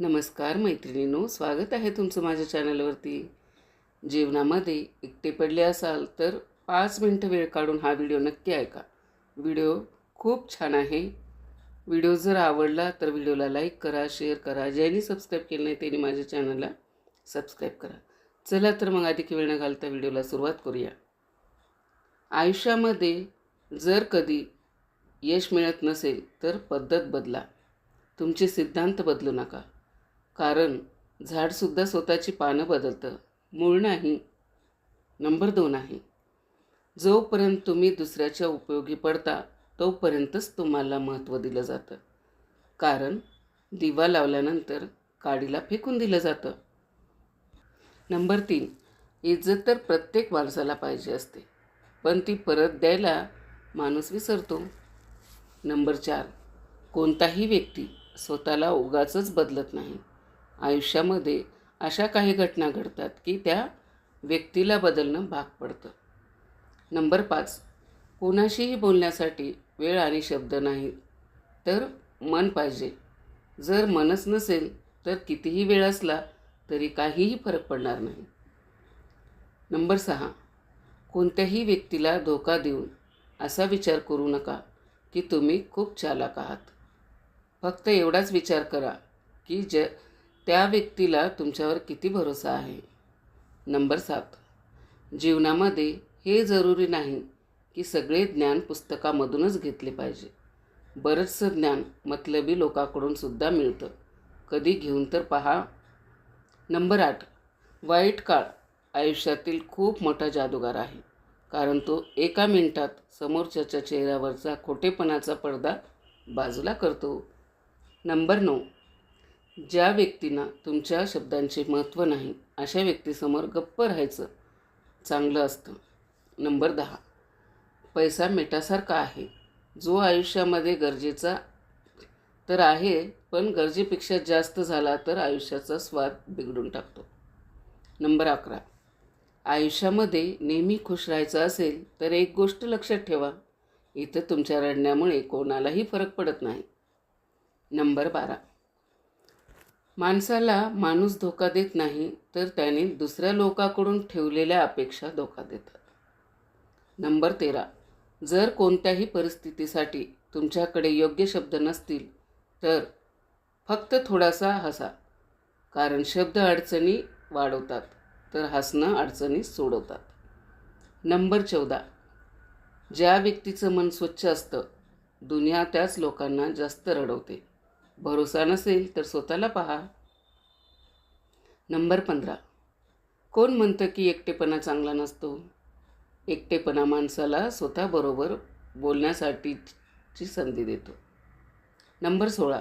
नमस्कार मैत्रिणींनो स्वागत आहे तुमचं माझ्या चॅनलवरती. जीवनामध्ये एकटे पडले असाल तर पाच मिनटं वेळ काढून हा व्हिडिओ नक्की ऐका. व्हिडिओ खूप छान आहे. व्हिडिओ जर आवडला तर व्हिडिओला लाईक करा शेअर करा. ज्यांनी सबस्क्राईब केलं नाही त्यांनी माझ्या चॅनलला सबस्क्राईब करा. चला तर मग अधिक वेळ न घालता व्हिडिओला सुरुवात करूया. आयुष्यामध्ये जर कधी यश मिळत नसेल तर पद्धत बदला. तुमचे सिद्धांत बदलू नका. कारण झाडसुद्धा स्वतःची पानं बदलतं. मूळ नाही. नंबर दोन आहे. जोपर्यंत तुम्ही दुसऱ्याच्या उपयोगी पडता तोपर्यंतच तुम्हाला महत्त्व दिलं जातं. कारण दिवा लावल्यानंतर काडीला फेकून दिलं जातं. नंबर तीन. इज्जत तर प्रत्येक माणसाला पाहिजे असते. पण ती परत द्यायला माणूस विसरतो. नंबर चार. कोणताही व्यक्ती स्वतःला उगाचच बदलत नाही. आयुष्यामध्ये अशा काही घटना घडतात की त्या व्यक्तीला बदलणं भाग पडतं. नंबर पाच कोणाशीही बोलण्यासाठी वेळ आणि शब्द नाही तर मन पाहिजे. जर मनच नसेल तर कितीही वेळ असला तरी काहीही फरक पडणार नाही. नंबर सहा कोणत्याही व्यक्तीला धोका देऊन असा विचार करू नका की तुम्ही खूप चालाक आहात. फक्त एवढाच विचार करा की ज त्या व्यक्तीला तुमच्यावर किती भरोसा आहे? नंबर सात. जीवनामध्ये हे जरुरी नाही की सगळे ज्ञान पुस्तकामधूनच घेतले पाहिजे. बरंचसं ज्ञान मतलबी लोकांकडून सुद्धा मिळतं. कधी घेऊन तर पहा. नंबर आठ. वाईट काळ आयुष्यातील खूप मोठा जादूगार आहे. कारण तो एका मिनिटात समोरच्याच्या चेहऱ्यावरचा खोटेपणाचा पडदा बाजूला करतो. नंबर नऊ. ज्या व्यक्तींना तुमच्या शब्दांचे महत्त्व नाही अशा व्यक्तीसमोर गप्प राहायचं चांगलं असतं. नंबर दहा. पैसा मिठासारखा आहे. जो आयुष्यामध्ये गरजेचा तर आहे पण गरजेपेक्षा जास्त झाला तर आयुष्याचा स्वाद बिघडून टाकतो. नंबर अकरा. आयुष्यामध्ये नेहमी खुश राहायचं असेल तर एक गोष्ट लक्षात ठेवा. इथं तुमच्या रडण्यामुळे कोणालाही फरक पडत नाही. नंबर बारा. माणसाला माणूस धोका देत नाही तर त्याने दुसऱ्या लोकांकडून ठेवलेल्या अपेक्षा धोका देतात नंबर तेरा. जर कोणत्याही परिस्थितीसाठी तुमच्याकडे योग्य शब्द नसतील तर फक्त थोडासा हसा. कारण शब्द अडचणी वाढवतात तर हसणं अडचणी सोडवतात. नंबर चौदा. ज्या व्यक्तीचं मन स्वच्छ असतं दुनिया त्याच लोकांना जास्त रडवते. भरोसा नसेल तर स्वतःला पहा. नंबर पंधरा. कोण म्हणतं की एकटेपणा चांगला नसतो? एकटेपणा माणसाला स्वतःबरोबर बोलण्यासाठीची संधी देतो. नंबर सोळा.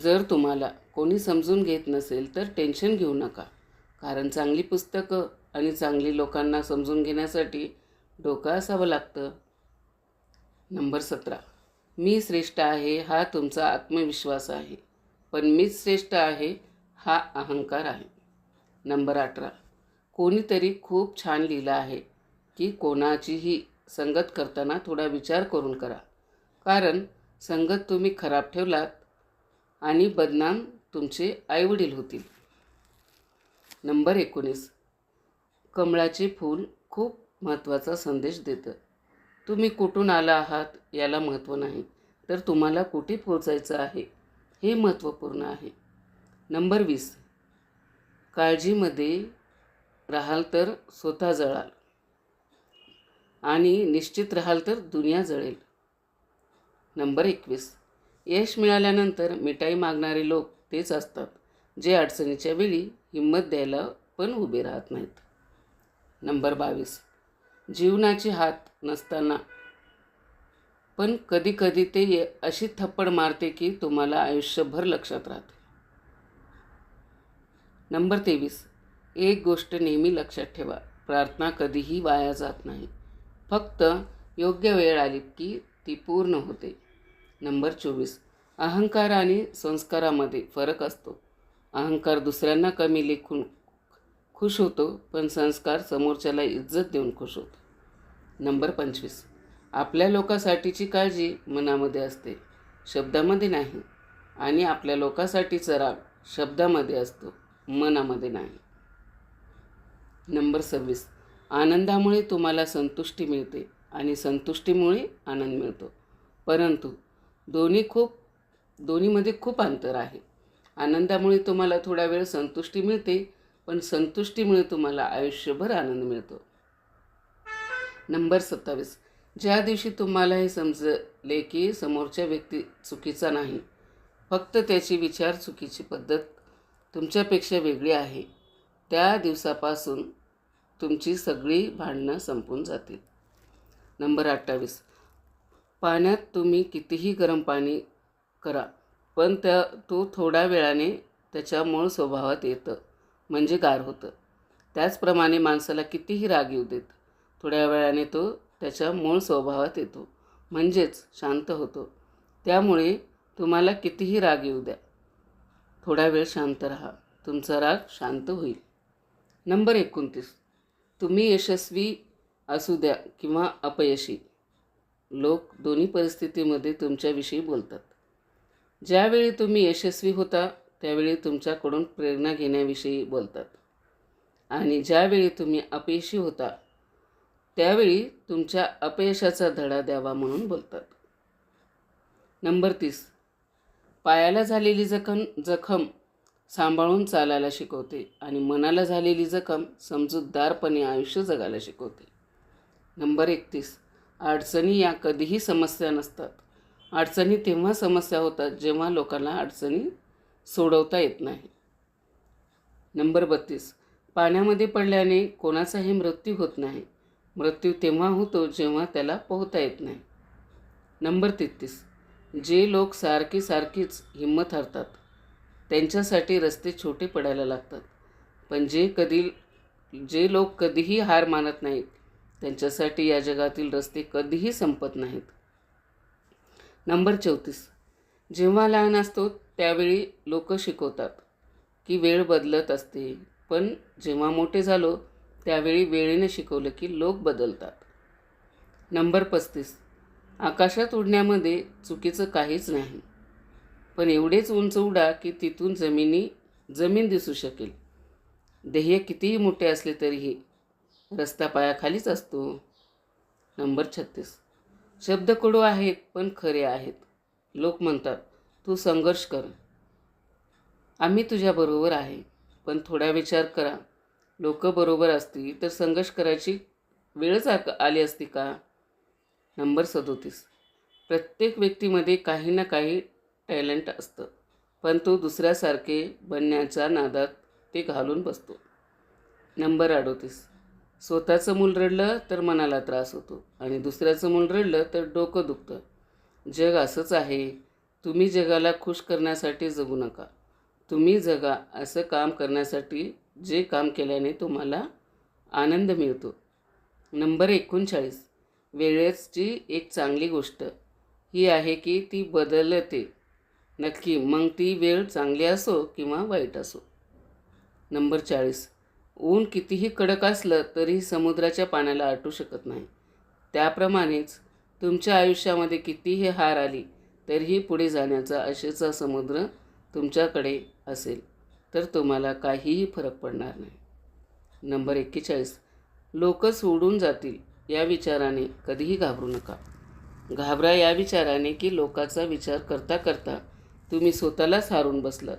जर तुम्हाला कोणी समजून घेत नसेल तर टेन्शन घेऊ नका. कारण चांगली पुस्तकं आणि चांगली लोकांना समजून घेण्यासाठी डोकं असावं लागतं. नंबर सतरा. मी श्रेष्ठ आहे हा तुमचा आत्मविश्वास आहे. पण मीच श्रेष्ठ आहे हा अहंकार आहे. नंबर अठरा. कोणीतरी खूप छान लिहिलं आहे की कोणाचीही संगत करताना थोडा विचार करून करा. कारण संगत तुम्ही खराब ठेवलात आणि बदनाम तुमचे आईवडील होतील. नंबर एकोणीस. कमळाचे फूल खूप महत्त्वाचा संदेश देतं. तुम्ही कुठून आला आहात याला महत्त्व नाही. तर तुम्हाला कुठे पोचायचं आहे हे महत्त्वपूर्ण आहे. नंबर वीस. काळजीमध्ये राहाल तर स्वतः जळाल. आणि निश्चित राहाल तर दुनिया जळेल. नंबर एकवीस. यश मिळाल्यानंतर मिठाई मागणारे लोक तेच असतात जे अडचणीच्या वेळी हिंमत द्यायला पण उभे राहत नाहीत. नंबर बावीस. जीवनाची हात नसताना. पण कधीकधी ते ये अशी थप्पड मारते की तुम्हाला आयुष्यभर लक्षात राहते. नंबर तेवीस. एक गोष्ट नेहमी लक्षात ठेवा. प्रार्थना कधीही वाया जात नाही. फक्त योग्य वेळ आली की ती पूर्ण होते. नंबर चोवीस. अहंकार आणि संस्कारामध्ये फरक असतो. अहंकार दुसऱ्यांना कमी लेखून खुश होतो पण संस्कार समोरच्याला इज्जत देऊन खुश होतो. नंबर पंचवीस. आपल्या लोकासाठीची काळजी मनामध्ये असते शब्दामध्ये नाही. आणि आपल्या लोकासाठीचा राग शब्दामध्ये असतो मनामध्ये नाही. नंबर सव्वीस. आनंदामुळे तुम्हाला संतुष्टी मिळते आणि संतुष्टीमुळे आनंद मिळतो. परंतु दोन्ही खूप दोन्हीमध्ये खूप अंतर आहे. आनंदामुळे तुम्हाला थोडा वेळ संतुष्टी मिळते पण संतुष्टीमुळे तुम्हाला आयुष्यभर आनंद मिळतो. नंबर सत्तावीस. ज्या दिवशी तुम्हाला हे समजले की समोरच्या व्यक्ती चुकीचा नाही फक्त त्याची विचार चुकीची पद्धत तुमच्यापेक्षा वेगळी आहे त्या दिवसापासून तुमची सगळी भांडणं संपून जातील. नंबर अठ्ठावीस. पाण्यात तुम्ही कितीही गरम पाणी करा पण त्या तो थोड्या वेळाने त्याच्या मूळ स्वभावात येतं. म्हणजे गार होतं. त्याचप्रमाणे माणसाला कितीही राग येऊ देत थोड्या वेळाने तो त्याच्या मूळ स्वभावात येतो म्हणजेच शांत होतो. त्यामुळे तुम्हाला कितीही राग येऊ द्या थोडा वेळ शांत राहा तुमचा राग शांत होईल. नंबर एकोणतीस. तुम्ही यशस्वी असू द्या किंवा अपयशी लोक दोन्ही परिस्थितीमध्ये तुमच्याविषयी बोलतात. ज्यावेळी तुम्ही यशस्वी होता त्यावेळी तुमच्याकडून प्रेरणा घेण्याविषयी बोलतात. आणि ज्यावेळी तुम्ही अपयशी होता त्यावेळी तुमच्या अपयशाचा धडा द्यावा म्हणून बोलतात. नंबर तीस. पायाला झालेली जखम जखम सांभाळून चालायला शिकवते आणि मनाला झालेली जखम समजूतदारपणे आयुष्य जगायला शिकवते. नंबर एकतीस. अडचणी या कधीही समस्या नसतात. अडचणी तेव्हा समस्या होतात जेव्हा लोकांना अडचणी सोडवता येत नाही. नंबर बत्तीस. पाण्यामध्ये पडल्याने कोणाचाही मृत्यू होत नाही. मृत्यू तेव्हा होतो जेव्हा त्याला पोहता येत नाही. नंबर तेहतीस. जे लोक सारखी सारखीच हिंमत हरतात. त्यांच्यासाठी रस्ते छोटे पडायला लागतात. पण जे कधी जे लोक कधीही हार मानत नाहीत त्यांच्यासाठी या जगातील रस्ते कधीही संपत नाहीत. नंबर चौतीस. जेव्हा लहान असतो त्यावेळी लोक शिकवतात की वेळ बदलत असते. पण जेव्हा मोठे झालो त्यावेळी वेळेने शिकवलं की लोक बदलतात. नंबर पस्तीस. आकाशात उडण्यामध्ये चुकीचं काहीच नाही. पण एवढेच उंच उडा की तिथून जमिनी जमीन दिसू शकेल. ध्येय कितीही मोठे असले तरीही रस्ता पायाखालीच असतो. नंबर छत्तीस. शब्द कडू आहेत पण खरे आहेत. लोक म्हणतात तू संघर्ष कर. आम्ही तुझ्याबरोबर आहे पण थोडा विचार करा. लोक बरोबर असतील तर संघर्ष करायची वेळच आ आली असती का? नंबर सदोतीस. प्रत्येक व्यक्तीमध्ये काही ना काही टॅलेंट असतं पण तो दुसऱ्यासारखे बनण्याच्या नादात ते घालून बसतो. नंबर अडोतीस. स्वतःचं मूल रडलं तर मनाला त्रास होतो आणि दुसऱ्याचं मूल रडलं तर डोकं दुखतं. जग असंच आहे. तुम्ही जगाला खुश करण्यासाठी जगू नका. तुम्ही जगा असं काम करण्यासाठी जे काम केल्याने तुम्हाला आनंद मिळतो. नंबर एकोणचाळीस. वेळेची एक चांगली गोष्ट ही आहे की ती बदलते. नक्की मग ती वेळ चांगली असो किंवा वाईट असो. नंबर चाळीस. ऊन कितीही कडक असलं तरी समुद्राच्या पाण्याला आटू शकत नाही. त्याप्रमाणेच तुमच्या आयुष्यामध्ये कितीही हार आली तरीही पुढे जाण्याचा आशेचा समुद्र तुमच्याकडे असेल तर तुम्हाला काहीही फरक पडणार नाही. नंबर एक्केचाळीस. लोक सोडून जातील या विचाराने कधीही घाबरू नका. घाबरा या विचाराने की लोकाचा विचार करता करता तुम्ही स्वतःलाच हारून बसलात.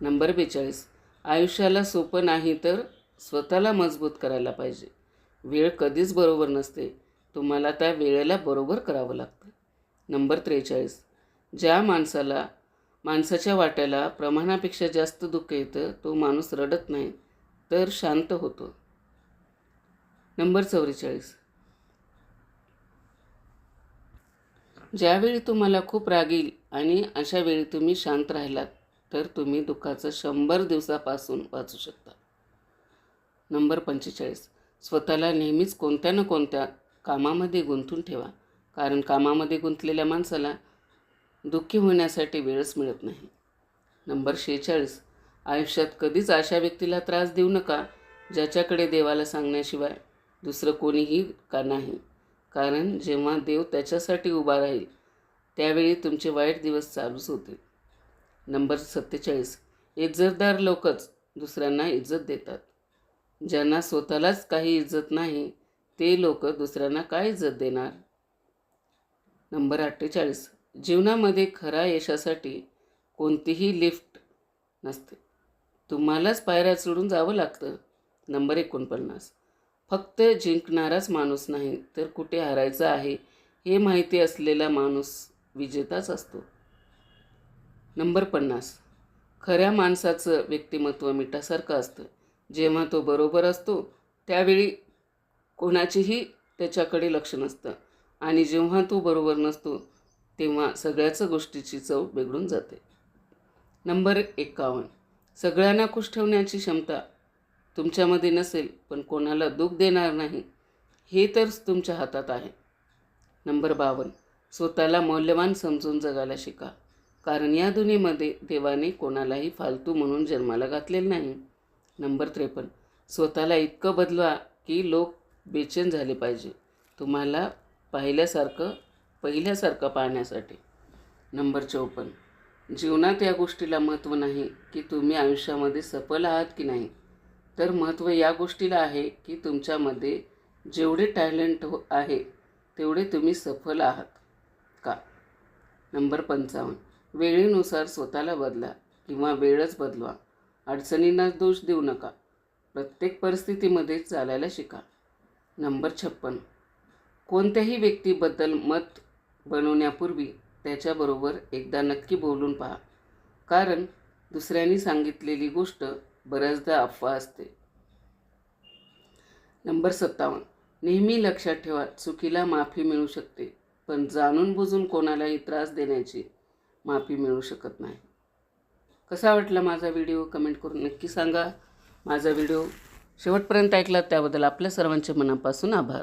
नंबर बेचाळीस. आयुष्याला सोपं नाही तर स्वतःला मजबूत करायला पाहिजे. वेळ कधीच बरोबर नसते. तुम्हाला त्या वेळेला बरोबर करावं लागतं. नंबर त्रेचाळीस. ज्या माणसाला माणसाच्या वाट्याला प्रमाणापेक्षा जास्त दुःख येतं तो माणूस रडत नाही तर शांत होतो. नंबर चौवेचाळीस. ज्यावेळी तुम्हाला खूप राग येईल आणि अशा वेळी तुम्ही शांत राहिलात तर तुम्ही दुःखाचं शंभर दिवसापासून वाचू शकता. नंबर पंचेचाळीस. स्वतःला नेहमीच कोणत्या ना कोणत्या कामामध्ये गुंतून ठेवा. कारण कामामध्ये गुंतलेल्या माणसाला दुःखी होण्यासाठी वेळच मिळत नाही. नंबर शेहेचाळीस. आयुष्यात कधीच अशा व्यक्तीला त्रास देऊ नका ज्याच्याकडे देवाला सांगण्याशिवाय दुसरं कोणीही का नाही. कारण जेव्हा देव त्याच्यासाठी उभा राहील त्यावेळी तुमचे वाईट दिवस चालूच होतील. नंबर सत्तेचाळीस. इज्जतदार लोकच दुसऱ्यांना इज्जत देतात. ज्यांना स्वतःलाच काही इज्जत नाही ते लोक दुसऱ्यांना काय इज्जत देणार? नंबर अठ्ठेचाळीस. जीवनामध्ये खऱ्या यशासाठी कोणतीही लिफ्ट नसते. तुम्हालाच पायऱ्या चढून जावं लागतं. नंबर एकोणपन्नास. फक्त जिंकणाराच माणूस नाही तर कुठे हरायचं आहे हे माहिती असलेला माणूस विजेताच असतो. नंबर पन्नास. खऱ्या माणसाचं व्यक्तिमत्व मिठासारखं असतं. जेव्हा तो बरोबर असतो त्यावेळी कोणाचेही त्याच्याकडे लक्ष नसतं. आणि जेव्हा तो बरोबर नसतो तेव्हा सगळ्याच गोष्टीची चव बिघडून जाते. नंबर एकावन्न. सगळ्यांना खुश ठेवण्याची क्षमता तुमच्यामध्ये नसेल पण कोणाला दुःख देणार नाही हे तर तुमच्या हातात आहे. नंबर बावन्न. स्वतःला मौल्यवान समजून जगायला शिका. कारण या दुनियेमध्ये देवाने कोणालाही फालतू म्हणून जन्माला घातलेलं नाही. नंबर त्रेपन्न. स्वतःला इतकं बदलवा की लोक बेचैन झाले पाहिजे. तुम्हाला पाहिल्यासारखं पहिल्यासारखं पाहण्यासाठी. नंबर चौपन्न. जीवनात या गोष्टीला महत्त्व नाही की तुम्ही आयुष्यामध्ये सफल आहात की नाही. तर महत्त्व या गोष्टीला आहे की तुमच्यामध्ये जेवढे टॅलेंट हो आहे तेवढे तुम्ही सफल आहात का? नंबर पंचावन्न. वेळेनुसार स्वतःला बदला किंवा वेळच बदलवा. अडचणींना दोष देऊ नका. प्रत्येक परिस्थितीमध्ये चालायला शिका. नंबर छप्पन. कोणत्याही व्यक्तीबद्दल मत बनवण्यापूर्वी त्याच्याबरोबर एकदा नक्की बोलून पहा. कारण दुसऱ्यांनी सांगितलेली गोष्ट बऱ्याचदा अफवा असते. नंबर सत्तावन्न. नेहमी लक्षात ठेवा चुकीला माफी मिळू शकते पण जाणून बुजून कोणालाही त्रास देण्याची माफी मिळू शकत नाही. कसा वाटला माझा व्हिडिओ? कमेंट करून नक्की सांगा. माझा व्हिडिओ शेवटपर्यंत ऐकलात त्याबद्दल आपल्या सर्वांचे मनापासून आभार.